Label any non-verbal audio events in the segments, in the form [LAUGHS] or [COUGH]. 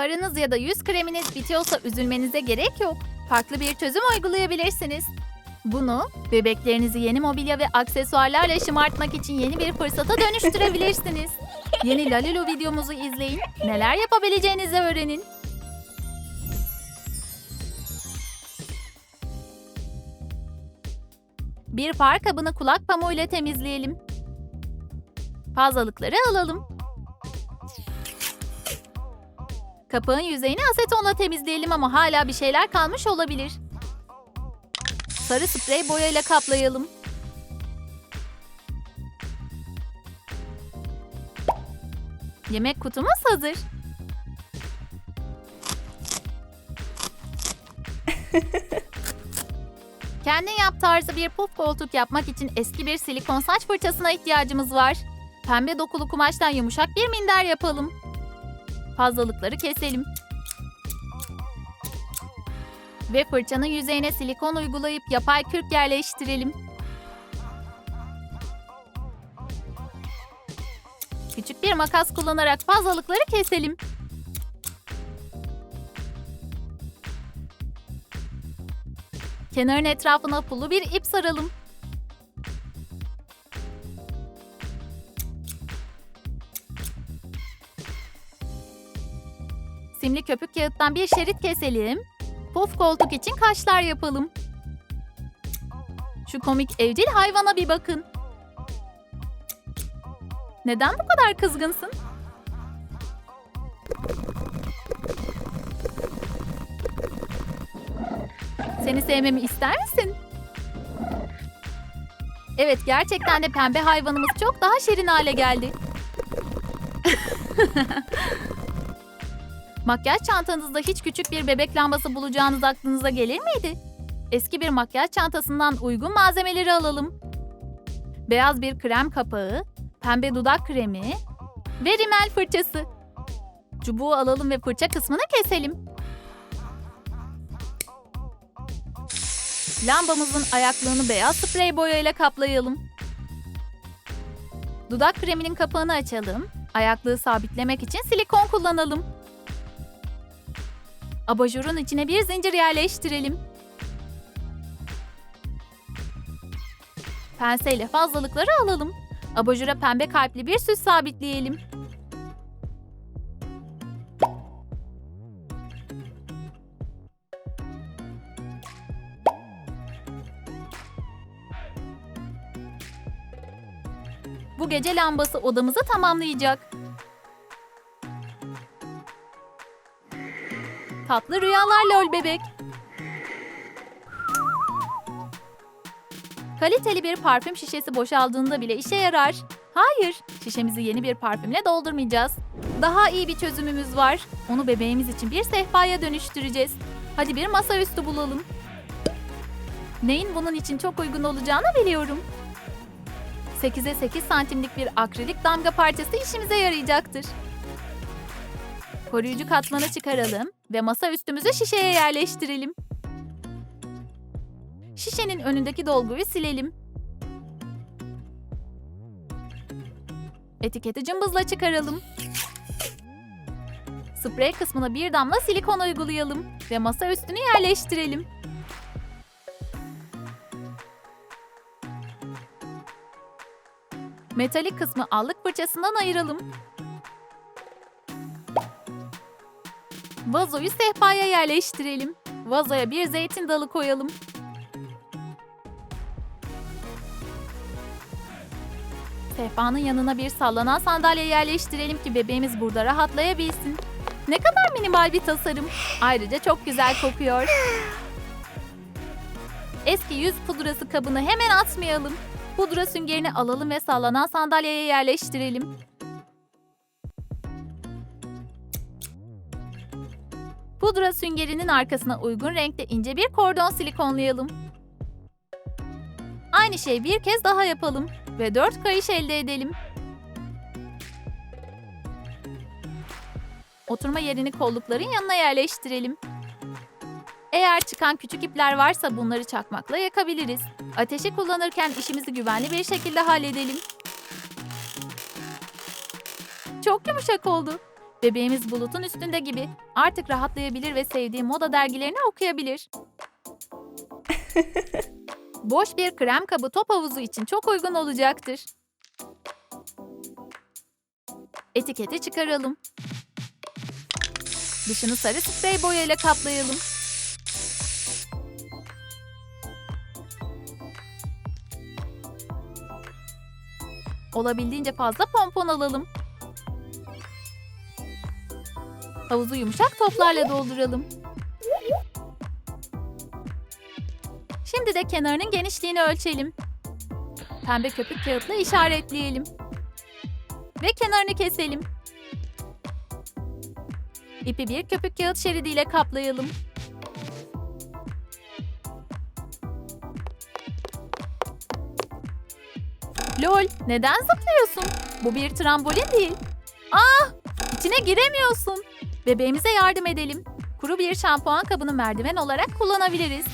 Farınız ya da yüz kreminiz bitiyorsa üzülmenize gerek yok. Farklı bir çözüm uygulayabilirsiniz. Bunu bebeklerinizi yeni mobilya ve aksesuarlarla şımartmak için yeni bir fırsata dönüştürebilirsiniz. [LAUGHS] Yeni Lalilo videomuzu izleyin, neler yapabileceğinizi öğrenin. Bir far kabını kulak pamuğuyla temizleyelim. Fazlalıkları alalım. Kapağın yüzeyini asetonla temizleyelim ama hala bir şeyler kalmış olabilir. Sarı sprey boyayla kaplayalım. Yemek kutumuz hazır. [LAUGHS] Kendin yap tarzı bir puf koltuk yapmak için eski bir silikon saç fırçasına ihtiyacımız var. Pembe dokulu kumaştan yumuşak bir minder yapalım. Fazlalıkları keselim. Ve fırçanın yüzeyine silikon uygulayıp yapay kürk yerleştirelim. Küçük bir makas kullanarak fazlalıkları keselim. Kenarın etrafına pullu bir ip saralım. Simli köpük kağıttan bir şerit keselim. Puf koltuk için kaşlar yapalım. Şu komik evcil hayvana bir bakın. Neden bu kadar kızgınsın? Seni sevmemi ister misin? Evet, gerçekten de pembe hayvanımız çok daha şirin hale geldi. [LAUGHS] Makyaj çantanızda hiç küçük bir bebek lambası bulacağınız aklınıza gelir miydi? Eski bir makyaj çantasından uygun malzemeleri alalım. Beyaz bir krem kapağı, pembe dudak kremi ve rimel fırçası. Çubuğu alalım ve fırça kısmını keselim. Lambamızın ayaklığını beyaz sprey boyayla kaplayalım. Dudak kreminin kapağını açalım. Ayaklığı sabitlemek için silikon kullanalım. Abajurun içine bir zincir yerleştirelim. Penseyle fazlalıkları alalım. Abajura pembe kalpli bir süs sabitleyelim. Bu gece lambası odamızı tamamlayacak. Tatlı rüyalar lol bebek. Kaliteli bir parfüm şişesi boşaldığında bile işe yarar. Hayır, şişemizi yeni bir parfümle doldurmayacağız. Daha iyi bir çözümümüz var. Onu bebeğimiz için bir sehpaya dönüştüreceğiz. Hadi bir masaüstü bulalım. Neyin bunun için çok uygun olacağını biliyorum. 8'e 8 santimlik bir akrilik damga parçası işimize yarayacaktır. Koruyucu katmanı çıkaralım ve masa üstümüzü şişeye yerleştirelim. Şişenin önündeki dolguyu silelim. Etiketi cımbızla çıkaralım. Sprey kısmına bir damla silikon uygulayalım ve masa üstünü yerleştirelim. Metalik kısmı allık fırçasından ayıralım. Vazoyu sehpaya yerleştirelim. Vazoya bir zeytin dalı koyalım. Sehpanın yanına bir sallanan sandalye yerleştirelim ki bebeğimiz burada rahatlayabilsin. Ne kadar minimal bir tasarım. Ayrıca çok güzel kokuyor. Eski yüz pudrası kabını hemen atmayalım. Pudra süngerini alalım ve sallanan sandalyeye yerleştirelim. Pudra süngerinin arkasına uygun renkte ince bir kordon silikonlayalım. Aynı şeyi bir kez daha yapalım ve dört kayış elde edelim. Oturma yerini kollukların yanına yerleştirelim. Eğer çıkan küçük ipler varsa bunları çakmakla yakabiliriz. Ateşi kullanırken işimizi güvenli bir şekilde halledelim. Çok yumuşak oldu. Bebeğimiz bulutun üstünde gibi. Artık rahatlayabilir ve sevdiği moda dergilerini okuyabilir. [LAUGHS] Boş bir krem kabı top havuzu için çok uygun olacaktır. Etiketi çıkaralım. Dışını sarı sprey boyayla kaplayalım. Olabildiğince fazla pompon alalım. Havuzu yumuşak toplarla dolduralım. Şimdi de kenarının genişliğini ölçelim. Pembe köpük kağıtla işaretleyelim. Ve kenarını keselim. İpi bir köpük kağıt şeridiyle kaplayalım. Lol, neden zıplıyorsun? Bu bir trambolin değil. Ah, içine giremiyorsun. Bebeğimize yardım edelim. Kuru bir şampuan kabını merdiven olarak kullanabiliriz. [LAUGHS]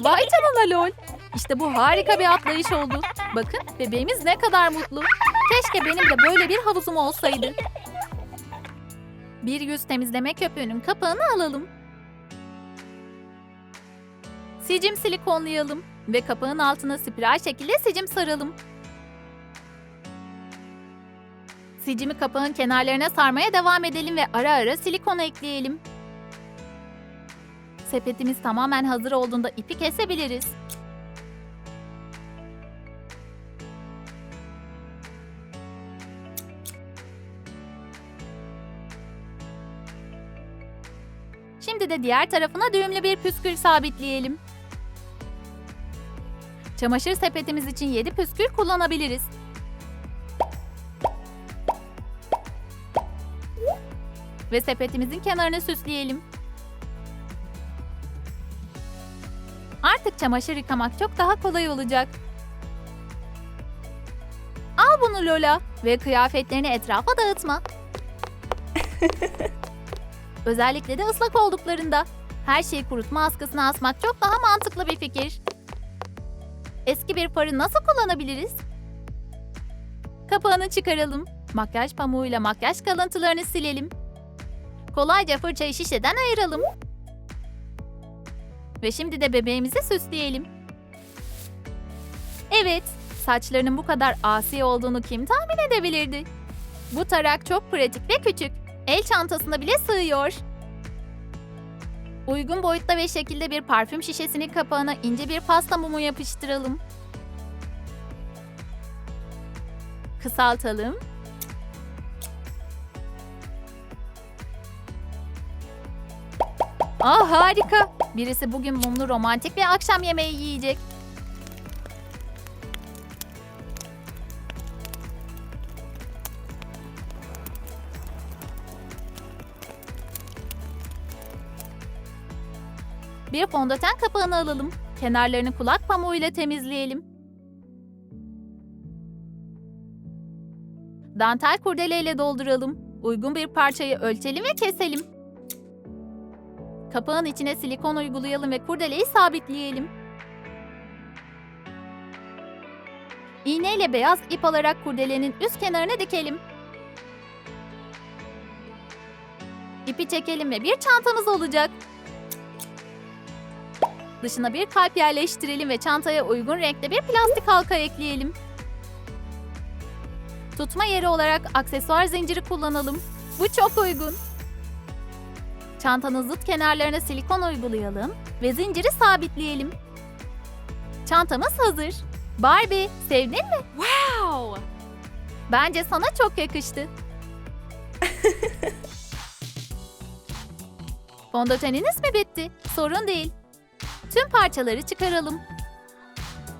Vay canına lol. İşte bu harika bir atlayış oldu. Bakın bebeğimiz ne kadar mutlu. Keşke benim de böyle bir havuzum olsaydı. Bir yüz temizleme köpüğünün kapağını alalım. Sicim silikonlayalım ve kapağın altına spiral şekilde sicim saralım. Sicimi kapağın kenarlarına sarmaya devam edelim ve ara ara silikon ekleyelim. Sepetimiz tamamen hazır olduğunda ipi kesebiliriz. Şimdi de diğer tarafına düğümlü bir püskül sabitleyelim. Çamaşır sepetimiz için 7 püskül kullanabiliriz. Ve sepetimizin kenarını süsleyelim. Artık çamaşır yıkamak çok daha kolay olacak. Al bunu Lola ve kıyafetlerini etrafa dağıtma. [LAUGHS] Özellikle de ıslak olduklarında. Her şeyi kurutma askısına asmak çok daha mantıklı bir fikir. Eski bir farı nasıl kullanabiliriz? Kapağını çıkaralım. Makyaj pamuğuyla makyaj kalıntılarını silelim. Kolayca fırçayı şişeden ayıralım. Ve şimdi de bebeğimizi süsleyelim. Evet, saçlarının bu kadar asi olduğunu kim tahmin edebilirdi? Bu tarak çok pratik ve küçük. El çantasına bile sığıyor. Uygun boyutta ve şekilde bir parfüm şişesinin kapağına ince bir pasta mumu yapıştıralım. Kısaltalım. Ah harika. Birisi bugün mumlu romantik bir akşam yemeği yiyecek. Bir fondöten kapağını alalım. Kenarlarını kulak pamuğuyla temizleyelim. Dantel kurdeleyle dolduralım. Uygun bir parçayı ölçelim ve keselim. Kapağın içine silikon uygulayalım ve kurdeleyi sabitleyelim. İğneyle beyaz ip alarak kurdelenin üst kenarına dikelim. İpi çekelim ve bir çantamız olacak. Dışına bir kalp yerleştirelim ve çantaya uygun renkte bir plastik halka ekleyelim. Tutma yeri olarak aksesuar zinciri kullanalım. Bu çok uygun. Çantanın zıt kenarlarına silikon uygulayalım ve zinciri sabitleyelim. Çantamız hazır. Barbie, sevdin mi? Wow! Bence sana çok yakıştı. [LAUGHS] Fondöteniniz mi bitti? Sorun değil. Tüm parçaları çıkaralım.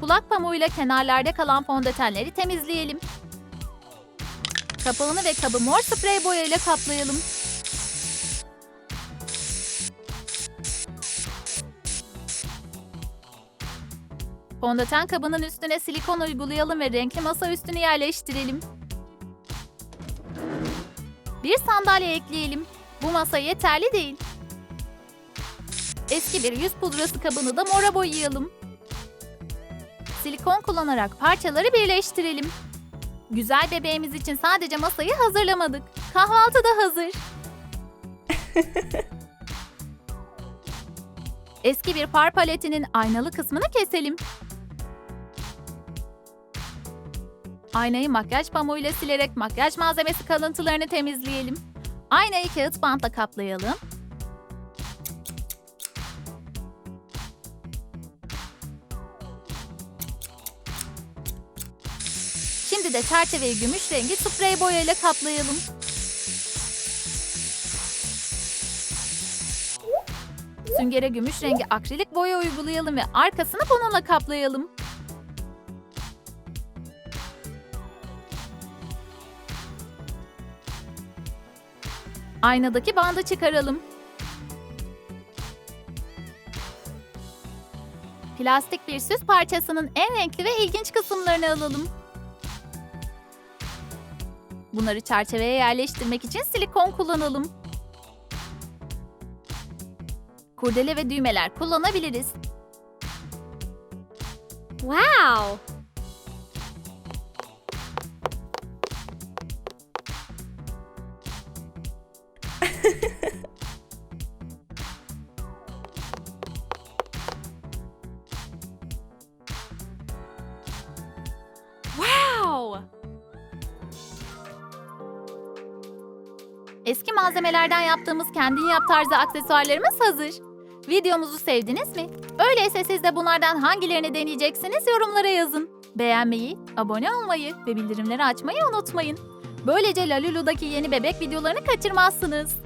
Kulak pamuğuyla kenarlarda kalan fondötenleri temizleyelim. Kapağını ve kabı mor sprey boyayla kaplayalım. Fondöten kabının üstüne silikon uygulayalım ve renkli masa üstünü yerleştirelim. Bir sandalye ekleyelim. Bu masa yeterli değil. Eski bir yüz pudrası kabını da mora boyayalım. Silikon kullanarak parçaları birleştirelim. Güzel bebeğimiz için sadece masayı hazırlamadık. Kahvaltı da hazır. [LAUGHS] Eski bir far paletinin aynalı kısmını keselim. Aynayı makyaj pamuğuyla silerek makyaj malzemesi kalıntılarını temizleyelim. Aynayı kağıt bantla kaplayalım. Şimdi de çerçeveyi gümüş rengi sprey boyayla kaplayalım. Süngere gümüş rengi akrilik boya uygulayalım ve arkasını bununla kaplayalım. Aynadaki bandı çıkaralım. Plastik bir süs parçasının en renkli ve ilginç kısımlarını alalım. Bunları çerçeveye yerleştirmek için silikon kullanalım. Kurdele ve düğmeler kullanabiliriz. Wow! Eski malzemelerden yaptığımız kendin yap tarzı aksesuarlarımız hazır. Videomuzu sevdiniz mi? Öyleyse siz de bunlardan hangilerini deneyeceksiniz yorumlara yazın. Beğenmeyi, abone olmayı ve bildirimleri açmayı unutmayın. Böylece Lalulu'daki yeni bebek videolarını kaçırmazsınız.